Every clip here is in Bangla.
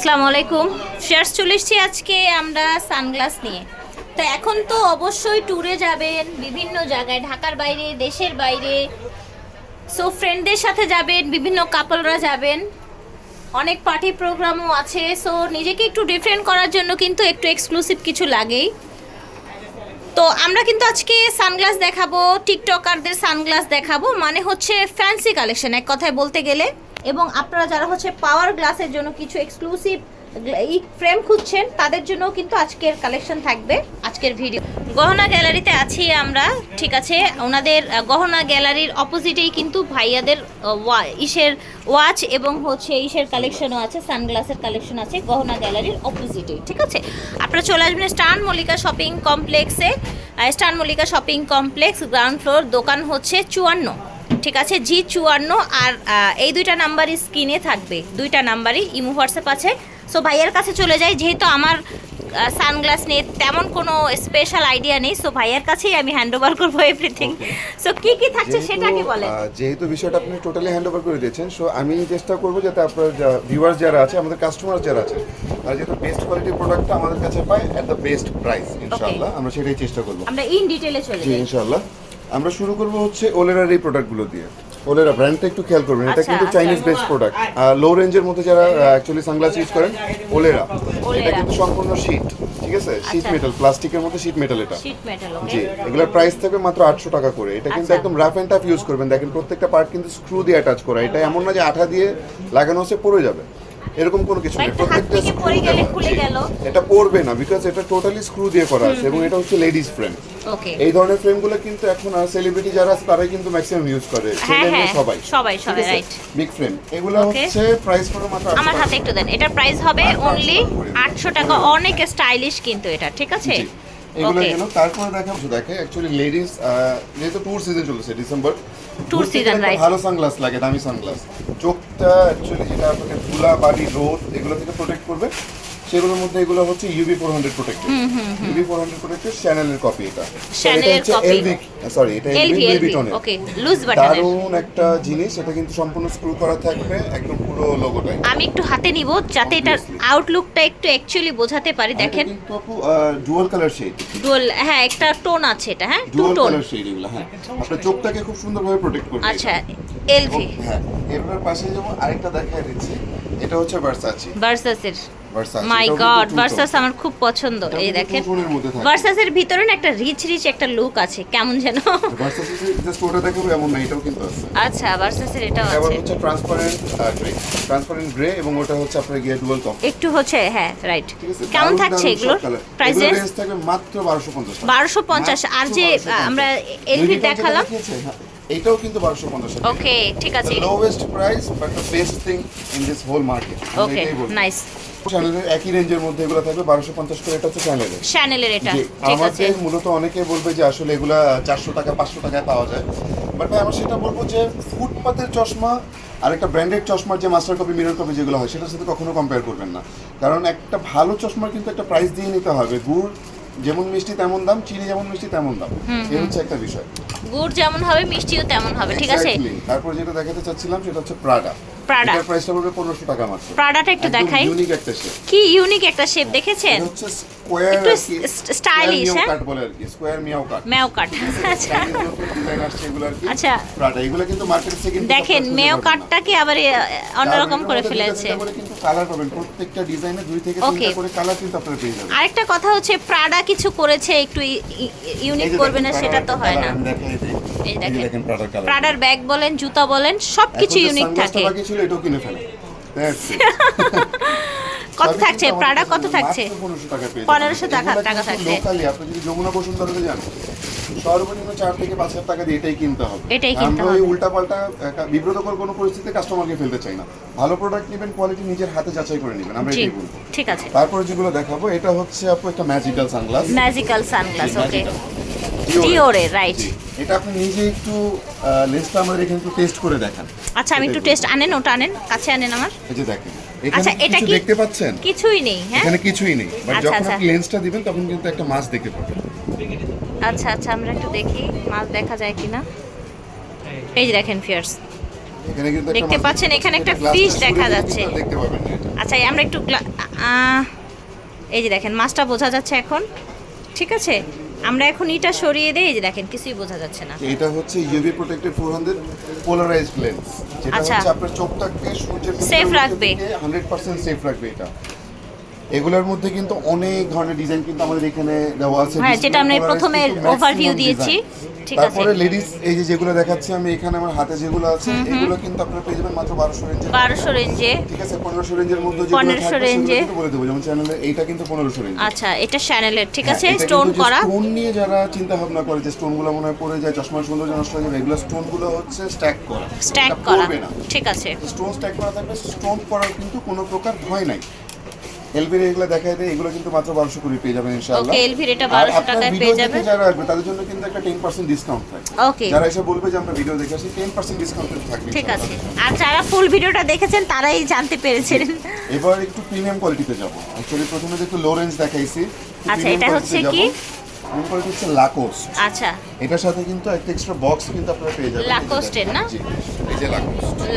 আসসালামু আলাইকুম। শেয়ার্স চলে এসেছি আজকে আমরা সানগ্লাস নিয়ে। তো এখন তো অবশ্যই ট্যুরে যাবেন, বিভিন্ন জায়গায়, ঢাকার বাইরে, দেশের বাইরে। সো ফ্রেন্ডদের সাথে যাবেন, বিভিন্ন কাপলরা যাবেন। অনেক পার্টি প্রোগ্রামও আছে সো নিজেকে একটু ডিফারেন্ট করার জন্য কিন্তু একটু এক্সক্লুসিভ কিছু লাগেই। তো আমরা কিন্তু আজকে সানগ্লাস দেখাবো, টিকটকারদের সানগ্লাস দেখাবো মানে হচ্ছে ফ্যান্সি কালেকশন এক কথায় বলতে গেলে। এবং আপনারা যারা হচ্ছে পাওয়ার গ্লাসের জন্য কিছু এক্সক্লুসিভ এই ফ্রেম খুঁজছেন, তাদের জন্য কিন্তু আজকের কালেকশন থাকবে, আজকের ভিডিও গহনা গ্যালারিতে আছি আমরা, ঠিক আছে? ওনাদের গহনা গ্যালারির অপোজিটেই কিন্তু ভাইয়াদের ইসের ওয়াচ এবং হচ্ছে ইসের কালেকশনও আছে সানগ্লাসের কালেকশন আছে, গহনা গ্যালারির অপোজিটেই ঠিক আছে? আপনারা চলে আসবেন স্টান মল্লিকা শপিং কমপ্লেক্সে স্টান Mallika shopping complex ground floor দোকান হচ্ছে চুয়ান্ন। ঠিক আছে জি চুয়ান্ন আর এই দুইটা নাম্বারই স্ক্রিনে থাকবে। দুইটা নাম্বারই ইমো হোয়াটসঅ্যাপ আছে। সো ভাইয়ের কাছে চলে যাই যেহেতু আমার সানগ্লাস নিয়ে তেমন কোনো স্পেশাল আইডিয়া নেই সো ভাইয়ের কাছেই আমি হ্যান্ড ওভার করব এভরিথিং সো কি কি থাকছে সেটা কি আহ, যেহেতু বিষয়টা আপনি টোটালি হ্যান্ড ওভার করে দিয়েছেন সো আমি চেষ্টা করব যাতে আপনার ভিউয়ার্স যারা আছে আমাদের কাস্টমার যারা আছে তারা যাতে বেস্ট কোয়ালিটির প্রোডাক্টটা আমাদের কাছে পায় অ্যাট দ্য বেস্ট প্রাইস ইনশাআল্লাহ। আমরা সেটাই চেষ্টা করব। আমরা ইন ডিটেলে চলে যাই। ইনশাআল্লাহ। আমরা শুরু করব হচ্ছে ওলেরার এই প্রোডাক্টগুলো দিয়ে। ওলেরা ব্র্যান্ডটা একটু খেয়াল করবেন এটা আচ্ছা, কিন্তু। চাইনিজ বেস্ট প্রোডাক্ট লো রেঞ্জের মধ্যে যারা অ্যাকচুয়ালি সানগ্লাস ইউজ করেন ওলেরা। এটা কিন্তু সম্পূর্ণ শীট ঠিক আছে? শীট আচ্ছা। মেটাল প্লাস্টিকের মধ্যে শীট মেটাল এটা। জি এগুলোর প্রাইস থাকবে মাত্র আটশো টাকা করে। এটা কিন্তু আচ্ছা। একদম রাফ অ্যান্ড টাফ ইউজ করবেন। দেখেন প্রত্যেকটা পার্ট কিন্তু স্ক্রু দিয়ে অ্যাটাচ করা। এটা এমন না যে আঠা দিয়ে লাগানো হচ্ছে পড়ে যাবে। এরকম কোনো কিছু নেই। প্রত্যেকটা থেকে পড়ে গেলে খুলে গেল। এটা পড়বে না বিকজ এটা টোটালি স্ক্রু দিয়ে করা আছে এবং এটা হচ্ছে লেডিস ফ্রেম ওকে এই ধরনের ফ্রেমগুলো কিন্তু এখন আর সেলিব্রিটি যারা আছে তারাই কিন্তু ম্যাক্সিমাম ইউজ করে। হ্যাঁ, ছেলে মেয়ে হ্যাঁ, সবাই। সবাই, সবাই, right. বিগ ফ্রেম এগুলো হচ্ছে প্রাইস পড়বে মাত্র আমার হাতে একটু দেন। এটার প্রাইস হবে অনলি টাকা করে। আটশো টাকা। অনেক স্টাইলিশ কিন্তু এটা ঠিক আছে। এগুলো তারপরে দেখা দেখে অ্যাকচুয়ালি লেডিস যেহেতু ট্যুর সিজন চলেছে ডিসেম্বর Tour সিজন রাইট ভালো সানগ্লাস লাগে দামি সানগ্লাস চোখটা অ্যাকচুয়ালি যেটা আপনাকে ধুলা বালি রোদ এগুলো থেকে প্রোটেক্ট করবে। সেগুলোর মধ্যে এগুলো হচ্ছে UV four hundred protected UV four hundred protected চ্যানেলের কপি এটা। এর copy। এলভি সরি এটা এলভি বিটনের ওকে লুজ বাটনের দারুণ একটা জিনিস এটা কিন্তু সম্পূর্ণ স্ক্রু করা থাকবে একদম পুরো লোগোটাই আমি একটু হাতে নিব যাতে এটার Obviously. আউটলুকটা একটু অ্যাকচুয়ালি বোঝাতে পারি দেখেন। কিন্তু আপু ডুয়াল কালার শেড ডুয়াল হ্যাঁ একটা টোন আছে এটা হ্যাঁ two dual tone colour shade এগুলো হ্যাঁ। আপনার চোখটাকে খুব সুন্দরভাবে প্রোটেক্ট করবে আচ্ছা এলভি হ্যাঁ এরপর পাশে যেমন আরেকটা দেখায় দিচ্ছি এটা হচ্ছে ভার্সাচি ভার্সাসের ভার্সাচি মাই গড ভার্সাস আমার খুব পছন্দ এই দেখেন। থাকে। ভার্সাসের ভিতরে না একটা রিচ রিচ একটা লুক আছে কেমন যেন। ভার্সাচি জাস্ট ওটা দেখাবো এমন না এটাও কিন্তু আছে। আচ্ছা এটাও হচ্ছে ট্রান্সপারেন্ট গ্রে ট্রান্সপারেন্ট গ্রে এবং ওটা হচ্ছে আপনার গিয়ে ডুয়াল কম একটু হচ্ছে হ্যাঁ রাইট কেমন থাকছে সব প্রাইস থাকবে মাত্র 1250 টাকা। বারোশো পঞ্চাশ আর যে আমরা এলভি দেখালাম। এটাও কিন্তু 1250 টাকা ওকে ঠিক আছে। Price but the best thing in this whole market আমরা ওকে নাইস চ্যানেলের একই রেঞ্জের মধ্যে এগুলো থাকবে বারোশো পঞ্চাশ করে এটা হচ্ছে চ্যানেলের শ্যানেলের এটা ঠিক আছে। আমাদের মূলত অনেকে বলবে যে আসলে এগুলা চারশো টাকা পাঁচশো টাকায় পাওয়া যায়। বাট ভাই আমরা সেটা বলব যে ফুটপাতের চশমা আর একটা ব্র্যান্ডেড চশমার যে মাস্টার কপি মিরর কপি যেগুলো হয় সেটার সাথে কখনো কম্পেয়ার করবেন না। কারণ একটা ভালো চশমার কিন্তু একটা প্রাইস দিয়ে নিতে হবে। গুড় যেমন মিষ্টি তেমন দাম চিনি যেমন মিষ্টি তেমন দাম। এই হচ্ছে একটা বিষয়। গুড় যেমন হবে মিষ্টিও তেমন হবে ঠিক আছে? তারপর যেটা দেখাতে চাচ্ছিলাম সেটা হচ্ছে প্রাডা Prada। এটার প্রাইসটা পড়বে পনেরোশো টাকা মাত্র। প্রাডাটা একটু দেখাই। ইউনিক একটা শেপ কি ইউনিক একটা শেপ দেখেছেন? হচ্ছে স্কোয়ার একটু stylish, হ্যাঁ? কাট বলে আর কি স্কোয়ার মিয়াও কাট ম্যাও কাট আচ্ছা। কি। আচ্ছা। প্রাডা এগুলো কিন্তু মার্কেট সেকেন্ড দেখেন মেও কাটটাকে আবার অন্যরকম করে ফেলেছে? কিন্তু কালার পাবেন। প্রত্যেকটা ডিজাইনে দুই থেকে তিনটা করে কালার কিন্তু আপনারা পেয়ে যাবেন। আরেকটা কথা হচ্ছে প্রাডা কিছু করেছে একটু ইউনিক করবে না সেটা তো হয় না। এই দেখেন। প্রাডার ব্যাগ বলেন জুতা বলেন সব কিছু ইউনিক থাকে। এটাও কিনে it। কত থাকছে? প্রাডা কত থাকছে? মাত্র 1500 টাকায় পেয়ে 1500 যাবেন। টাকা- টাকা থাকছে। locally আপনি যদি যমুনা বসুন্ধরাতে যান সর্বনিম্ন চার থেকে পাঁচ হাজার টাকা দিয়ে এটাই কিনতে হবে। এটাই কিনতে হবে। উল্টাপাল্টা একটা বিব্রতকর কোনো পরিস্থিতিতে কাস্টমারকে ফেলতে চাই না। ভালো প্রোডাক্ট নেবেন কোয়ালিটি নিজের হাতে যাচাই করে নেবেন আমরা এটাই বলব। ঠিক আছে। তারপরে যেগুলো দেখাবো এটা হচ্ছে আপু একটা magical sunglass magical sunglass okay ডিওরে right এটা আপনি নিজে একটু লেন্সটা আমাদের এখানে একটু টেস্ট করে দেখান। আচ্ছা আমি একটু টেস্ট আনেন ওটা আনেন কাছে আনেন আমার। এই যে দেখেন আচ্ছা এটা কি দেখতে পাচ্ছেন? কিছুই নেই হ্যাঁ? এখানে কিছুই নেই বাট আচ্ছা, যখন আচ্ছা। আপনি লেন্সটা দিবেন তখন কিন্তু একটা মাছ দেখতে পাবেন। আচ্ছা আচ্ছা আমরা একটু দেখি মাছ দেখা যায় কিনা। এই যে দেখেন ফিয়ার্স এখানে কিন্তু দেখতে পাচ্ছেন, এখানে একটা ছুঁড়ে দেখা যাচ্ছে। দেখতে পাবেন আচ্ছা আমরা একটু এই যে দেখেন মাছটা বোঝা যাচ্ছে এখন ঠিক আছে? আমরা এখন এটা সরিয়ে দেই যে দেখেন কিছুই বোঝা যাচ্ছে না এটা হচ্ছে ইউভি প্রোটেক্টেড 400 পোলারাইজড লেন্স যেটা আচ্ছা। হচ্ছে আপনার চোখটাকে সূর্যের সেফ রাখবে। 100% সেফ রাখবে এটা এগুলোর মধ্যে কিন্তু অনেক ধরনের ডিজাইন কিন্তু আমাদের এখানে দেওয়া আছে হ্যাঁ, যেটা আমরা প্রথমে design। দিয়েছি। ঠিক আছে। তারপরে লেডিস এই যে যেগুলো দেখাচ্ছি আমি এখানে আমার হাতে যেগুলো আছে এগুলো কিন্তু আপনারা পেয়ে যাবেন মাত্র 1200 রেঞ্জে বারোশো রেঞ্জে ঠিক আছে 1500 রেঞ্জের মধ্যে যেগুলো 1500 থাকবে রেঞ্জে। বলে দেবো। যেমন চ্যানেলে এইটা কিন্তু 1500 রেঞ্জ আচ্ছা এটা শ্যানেলের ঠিক আছে? হ্যাঁ, স্টোন করা। স্টোন নিয়ে যারা চিন্তা ভাবনা করে যে স্টোনগুলো মনে হয় পড়ে যায় চশমার সৌন্দর্য নষ্ট হয়ে যাবে এগুলো স্টোনগুলো হচ্ছে স্ট্যাক করা। স্ট্যাক করা। ঠিক আছে। স্টোন স্ট্যাক করা থাকবে স্টোন করার কিন্তু কোনো প্রকার ভয় নাই। এলবির এগুলো দেখায় দেয় এগুলো কিন্তু মাত্র বারোশো করে পেয়ে যাবেন ইনশাআল্লাহ। LV এটা আর 1200 টাকায় পেয়ে যাবেন। যারা আসবে তাদের জন্য কিন্তু একটা টেন পার্সেন্ট ডিসকাউন্ট থাকে ওকে। যারা এসে বলবে যে আমরা ভিডিও দেখে আসি টেন পার্সেন্ট ডিসকাউন্ট থাকবে ঠিক আছে। আর যারা ফুল ভিডিওটা দেখেছেন তারাই জানতে পেরেছিলেন এবার একটু প্রিমিয়াম কোয়ালিটিতে যাব। অ্যাকচুয়ালি প্রথমে যে একটু লো রেঞ্জ দেখাইছি। আচ্ছা, এটা হচ্ছে কি? হচ্ছে লাকোস্ট আচ্ছা। এটার সাথে কিন্তু একটা এক্সট্রা বক্স কিন্তু আপনারা পেয়ে যাবেন। এর না? যে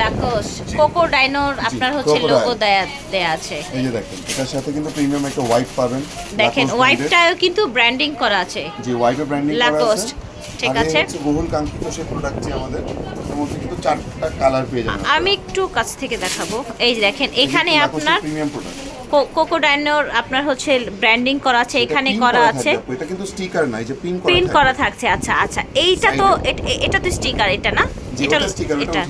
লাকোস। কোকো ডাইনোর আপনার হচ্ছে লোগো দেয়া দেয়া আছে। এই যে দেখেন এটার সাথে কিন্তু প্রিমিয়াম একটা হোয়াইট পাবেন দেখেন Lacoste কিন্তু ব্র্যান্ডিং করা আছে। brand-এর। জি হোয়াইটের ব্র্যান্ডিং করা আছে। ঠিক আছে। বহুল কাঙ্ক্ষিত সেই প্রোডাক্টটি আমাদের। মধ্যে কিন্তু চারটা কালার পেয়ে যাবেন আমি একটু কাছ থেকে দেখাবো। এই দেখেন এখানে আপনার প্রিমিয়াম প্রোডাক্ট কোকো ডাইনোর আপনার হচ্ছে ব্র্যান্ডিং করা আছে এখানে করা আছে। এটা কিন্তু স্টিকার না এই যে পিন করা প্রিন্ট করা থাকছে। আচ্ছা আচ্ছা। এইটা তো। এট- তো স্টিকার এটা না? এটা এটা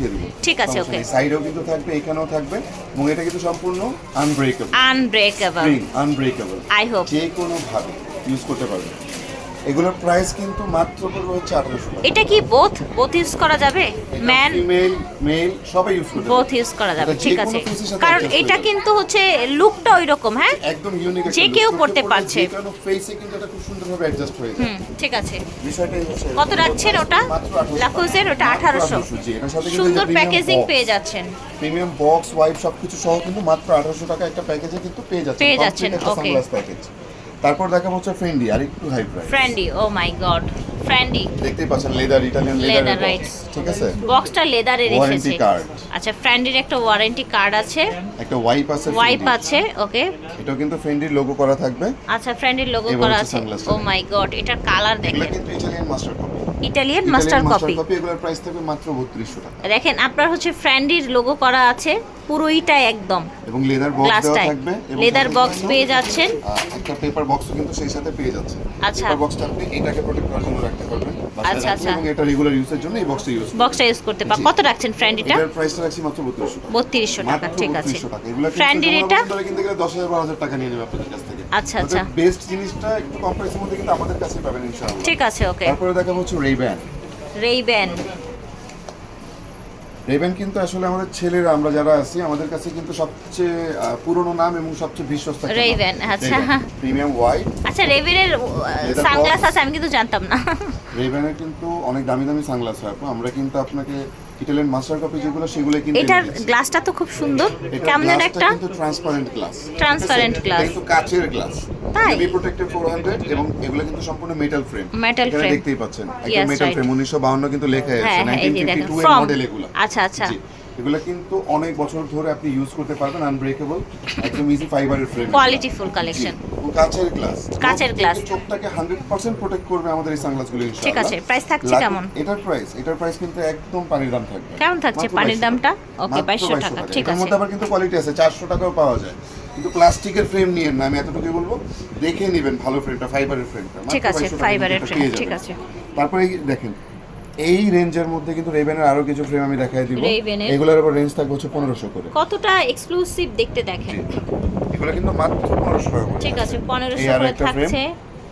ঠিক আছে সমস্যা ওকে সাইডেও কিন্তু থাকবে এখানেও থাকবে এবং এটা কিন্তু সম্পূর্ণ unbreakable unbreakable unbreakable I hope যে কোনো ভাবে ইউজ করতে পারবে। এগুলোর প্রাইস কিন্তু মাত্র পড়বে হচ্ছে আঠারোশো এটা কি বোথ বোথ ইউজ করা যাবে? ম্যান ফিমেল মেল সবাই ইউজ করতে বোথ ইউজ করা যাবে ঠিক আছে। কারণ এটা কিন্তু হচ্ছে লুকটা ওই রকম হ্যাঁ? একদম ইউনিক যে কেউ পড়তে পারছে। কোনো ফেসে কিন্তু এটা খুব সুন্দরভাবে অ্যাডজাস্ট হয়ে যায়। ঠিক আছে। বিষয়টাই হচ্ছে কত রাখছেন ওটা? 1800 লাকোজের ওটা আঠারোশো। 1800 জি, এটার সাথে কিন্তু সুন্দর প্যাকেজিং পেয়ে যাচ্ছেন। প্রিমিয়াম বক্স ওয়াইপ সবকিছু সহ কিন্তু মাত্র আঠারোশো টাকা একটা প্যাকেজে কিন্তু পেয়ে যাচ্ছেন। পেয়ে যাচ্ছেন, প্যাকেজ তারপর দেখা হচ্ছে ফ্রেন্ডি আর একটু high price Fendi oh my god Fendi দেখতেই পাচ্ছেন লেদার ইটালিয়ান লেদার রাইট ঠিক আছে? বক্সটা লেদারের এসেছে। ওয়ারেন্টি কার্ড আচ্ছা ফ্রেন্ডির একটা ওয়ারেন্টি কার্ড আছে। একটা ওয়াইপ আছে ওয়াইপ আছে ওকে এটাও কিন্তু ফ্রেন্ডির লোগো করা থাকবে। আচ্ছা ফ্রেন্ডির লোগো করা আছে। ও মাই গড এটার কালার দেখেন দেখেন। কিন্তু Italian master Italian master copy এগুলোর প্রাইস থাকবে মাত্র 3200 টাকা। দেখেন আপনার হচ্ছে ফ্রেন্ডির লোগো করা আছে পুরোইটা একদম। এবং লেদার বক্স দেওয়া থাকবে লেদার বক্স পেয়ে যাচ্ছেন। একটা পেপার বক্সও কিন্তু সেই সাথে পেয়ে যাচ্ছে আচ্ছা। পেপার বক্সটা আপনি এটাকে প্রোটেক্ট করার জন্য রাখতে পারবেন। আচ্ছা, আচ্ছা। এবং এটা রেগুলার ইউজের জন্য এই বক্সটা ইউজ বক্সটা ইউজ করতে পার কত রাখছেন ফ্রেন্ডিটা এটার প্রাইসটা রাখছি মাত্র 3200 টাকা। বত্রিশশো টাকা ঠিক আছে। 3200 ফ্রেন্ডির এটা কিনতে গেলে 10000 12000 টাকা নিয়ে নেবে আপনাদের কাছ থেকে। আচ্ছা, আচ্ছা। বেস্ট জিনিসটা একটু কম প্রাইসের মধ্যে কিন্তু আমাদের কাছে পাবেন ইনশাআল্লাহ। ঠিক আছে ওকে। তারপরে দেখাবো হচ্ছে রেব্যান রেইব্যান রেবেন কিন্তু আসলে আমাদের ছেলেরা আমরা যারা আছি আমাদের কাছে কিন্তু সবচেয়ে পুরনো নাম এবং সবচেয়ে বিশ্বস্ত Ray-Ban, আচ্ছা। প্রিমিয়াম হোয়াইট আচ্ছা Leather সানগ্লাস আছে আমি কিন্তু জানতাম না। রেবেনের কিন্তু অনেক দামি দামি সানগ্লাস হয়। আমরা কিন্তু আপনাকে ইটালিয়ান মাস্টার কপি যেগুলো সেগুলো কিন্তু এটার গ্লাসটা তো খুব সুন্দর। কেমন যেন একটা কিন্তু ট্রান্সপারেন্ট গ্লাস ট্রান্সপারেন্ট গ্লাস কিন্তু কাচের গ্লাস তাই? বি প্রোটেক্টেড 400 এবং এগুলো কিন্তু সম্পূর্ণ মেটাল ফ্রেম মেটাল ফ্রেম দেখতেই পাচ্ছেন। একদম মেটাল. ফ্রেম 1952 কিন্তু লেখা আছে হ্যাঁ হ্যাঁ এই যে দেখেন 1952 এর মডেল এগুলো। আচ্ছা আচ্ছা। এগুলো কিন্তু অনেক বছর ধরে আপনি ইউজ করতে পারবেন আনব্রেকেবল একদম ইজি ফাইবারের ফ্রেম কোয়ালিটি ফুল কালেকশন কাচের গ্লাস কাচের glass। চোখটাকে 100% প্রোটেক্ট করবে আমাদের এই সানগ্লাসগুলো ইনশাআল্লাহ। ঠিক আছে, price থাকছে কেমন? এটার প্রাইস এটার প্রাইস কিন্তু একদম পানির দাম থাকবে। কেমন থাকছে পানির দামটা? Okay, 2200 টাকা, ঠিক আছে। মধ্যে আবার কিন্তু কোয়ালিটি আছে 400 টাকাও পাওয়া যায়। কিন্তু প্লাস্টিকের ফ্রেম নিয়ে না আমি এতটুকুই বলব। দেখে নেবেন ভালো ফ্রেমটা ফাইবারের ফ্রেমটা ঠিক আছে ফাইবারের ফ্রেম ঠিক আছে। তারপরে দেখেন এই রেঞ্জের মধ্যে কিন্তু রেভেনের আরও কিছু ফ্রেম আমি দেখাই দিব। এগুলোর উপর রেঞ্জ থাকবে হচ্ছে পনেরোশো করে। কতটা এক্সক্লুসিভ দেখতে দেখেন? এগুলো কিন্তু মাত্র পনেরোশো টাকা ঠিক আছে পনেরোশো করে থাকছে।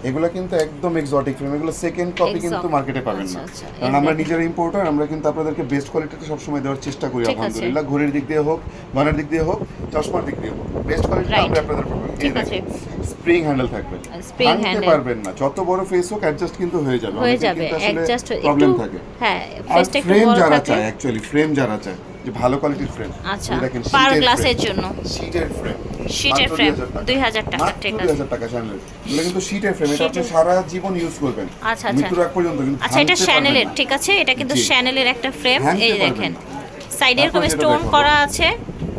এগুলো কিন্তু একদম এক্সোটিক ফ্রেম এগুলো সেকেন্ড কপি। কিন্তু মার্কেটে পাবেন না। আচ্ছা, আচ্ছা, কারণ আমরা। নিজেরা ইম্পোর্টার আমরা কিন্তু আপনাদেরকে বেস্ট কোয়ালিটিতে সবসময় দেওয়ার চেষ্টা করি আলহামদুলিল্লাহ। ঘড়ির দিক দিয়ে হোক গয়নার দিক দিয়ে হোক চশমার দিক দিয়ে হোক বেস্ট কোয়ালিটি। আমরা আপনাদের ঠিক আছে। স্প্রিং হ্যান্ডেল থাকবে। Spring ভাঙতে handle। পারবেন না। যত বড় ফেস হোক অ্যাডজাস্ট কিন্তু হয়ে যাবে। হয়ে যাবে। অ্যাডজাস্ট একটু প্রবলেম থাকে। হ্যাঁ ফেসটা একটু ফ্রেম বড় যারা থাকে। চায় অ্যাকচুয়ালি ফ্রেম যারা চায় যে ভালো কোয়ালিটির ফ্রেম আচ্ছা, glass এর জন্য। শীটের ফ্রেম শীটের ফ্রেম frame, 2000 টাকা, ঠিক আছে। 2000 টাকা এটা কিন্তু শীটের ফ্রেম এটা আপনি সারা জীবন ইউজ করবেন। আচ্ছা, আচ্ছা। মৃত্যুর আগ পর্যন্ত কিন্তু আচ্ছা এটা শ্যানেলের ঠিক আছে? এটা কিন্তু। শ্যানেলের একটা ফ্রেম এই দেখেন। সাইডে এরকম স্টোন করা আছে?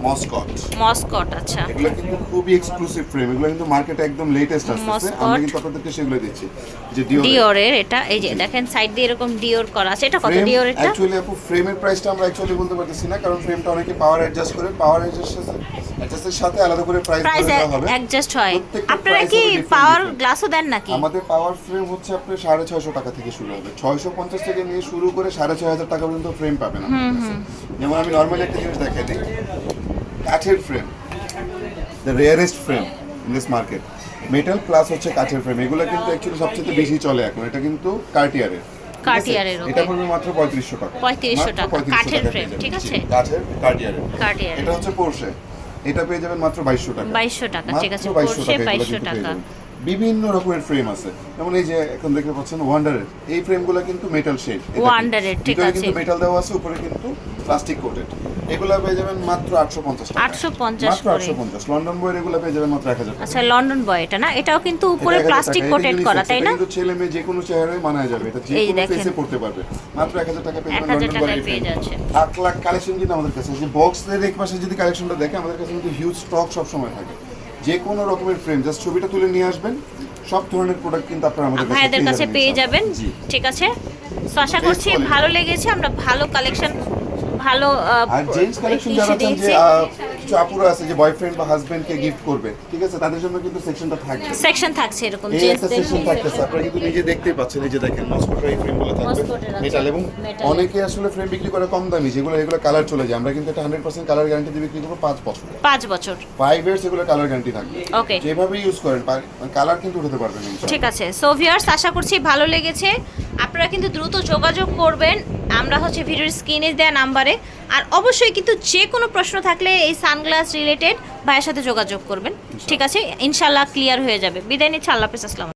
মস্কট মস্কট আচ্ছা। এগুলো কিন্তু খুবই এক্সক্লুসিভ ফ্রেম এগুলো কিন্তু মার্কেটে একদম লেটেস্ট আসছে। আমরা কিন্তু আপনাদেরকে সেগুলো দিচ্ছি। যে ডিওর ডিওরের এটা এই যে দেখেন সাইড দিয়ে এরকম ডিওর করা আছে। এটা কত ডিওর এটা? অ্যাকচুয়ালি আপু ফ্রেমের প্রাইসটা আমরা অ্যাকচুয়ালি বলতে পারতেছি না কারণ ফ্রেমটা অনেকে পাওয়ার অ্যাডজাস্ট করে। পাওয়ার অ্যাডজাস্টের সাথে আলাদা করে প্রাইস দেওয়া হবে। অ্যাডজাস্ট হয়। আপনারা কি পাওয়ার। গ্লাসও দেন নাকি? আমাদের পাওয়ার ফ্রেম হচ্ছে আপনার সাড়ে ছয়শো টাকা থেকে শুরু হবে। ছয়শো পঞ্চাশ থেকে নিয়ে শুরু করে সাড়ে ছয় হাজার টাকা পর্যন্ত ফ্রেম পাবেন যেমন আমি নর্মালি একটা জিনিস দেখাই দিই। কাঠের frame the rarest frame in this market metal plus হচ্ছে কাঠের ফ্রেম এগুলো কিন্তু অ্যাকচুয়ালি সবচেয়ে বেশি চলে এখন এটা কিন্তু কার্টিয়ারের। এটা পড়বে মাত্র পঁয়ত্রিশশো টাকা 3500 মাত্র টাকা। কাঠের যাবেন। ঠিক আছে? কাঠের কার্টিয়ারের কার্টিয়ার এটা হচ্ছে পোর্শে এটা পেয়ে যাবেন মাত্র বাইশশো টাকা 2200 টাকা, ঠিক আছে, মাত্র 2200 টাকা এগুলো 2200 কিন্তু পেয়ে টাকা। যাবেন। বিভিন্ন রকমের ফ্রেম আছে। যেমন এই যে এখন দেখতে পাচ্ছেন ওয়ান্ডারের এই ফ্রেমগুলো কিন্তু মেটাল শেড এর, ঠিক আছে। কিন্তু মেটাল দেওয়া আছে উপরে কিন্তু প্লাস্টিক কোটেড এগুলো পেয়ে যাবেন মাত্র 850 টাকা। 850 মাত্র করে। 850 লন্ডন বইয়ের এগুলো পেয়ে যাবেন মাত্র 1000 টাকা। আচ্ছা লন্ডন বয় এটা না? এটাও কিন্তু উপরে প্লাস্টিক টাকা, কোটেড করা তাই না? কিন্তু ছেলে মেয়ে যে কোনো চেহারায় মানায় যাবে। এটা যে কোনো ফেসে পড়তে পারবে। মাত্র 1000 টাকা পেয়ে যাবেন লন্ডন বইয়ের পেয়ে যাচ্ছে। লাখ লাখ কালেকশন কিন্তু আমাদের কাছে যে বক্সের এক পাশে যদি কালেকশনটা দেখে আমাদের কাছে কিন্তু হিউজ স্টক সব সময় থাকে। যে কোনো রকমের ফ্রেম জাস্ট ছবিটা তুলে নিয়ে আসবেন। সব ধরনের প্রোডাক্ট কিন্তু আপনারা আমাদের কাছে কাছে পেয়ে যাবেন ঠিক আছে? তো আশা করছি ভালো লেগেছে আমরা ভালো কালেকশন ভালো আর জেন্টস কালেকশন যারা চান যে কিছু আপুরা আছে যে বয়ফ্রেন্ড বা হাজবেন্ডকে গিফট করবে ঠিক আছে? তাদের জন্য কিন্তু সেকশনটা থাকবে সেকশন থাকছে এরকম জেন্টসদের সেকশন থাকতেছে। আপনারা কিন্তু নিজে দেখতেই পাচ্ছেন যে দেখেন মস্কোটার এই ফ্রেমগুলো থাকবে মস্কোটের মেটাল এবং অনেকে আসলে ফ্রেম বিক্রি করে কম দামি যেগুলো এগুলো কালার চলে যায়। আমরা কিন্তু এটা হান্ড্রেড পার্সেন্ট কালার গ্যারান্টি দিয়ে বিক্রি করব পাঁচ বছর। পাঁচ বছর। ফাইভ ইয়ার্স এগুলো কালার গ্যারান্টি থাকবে। ওকে যেভাবে ইউজ করেন কালার কিন্তু উঠাতে পারবেন ইনশাআল্লাহ। ঠিক আছে। সো ভিউয়ার্স আশা করছি ভালো লেগেছে। আপনারা কিন্তু দ্রুত যোগাযোগ করবেন। আমরা হচ্ছে ভিডিওর স্ক্রিনে দেওয়া নাম্বারে। আর অবশ্যই কিন্তু যে কোনো প্রশ্ন থাকলে এই সানগ্লাস রিলেটেড ভাইয়ের সাথে যোগাযোগ করবেন। ঠিক আছে? ইনশাল্লাহ ক্লিয়ার হয়ে যাবে। বিদায় নিচ্ছে আল্লাহ হাফিজ আসসালাম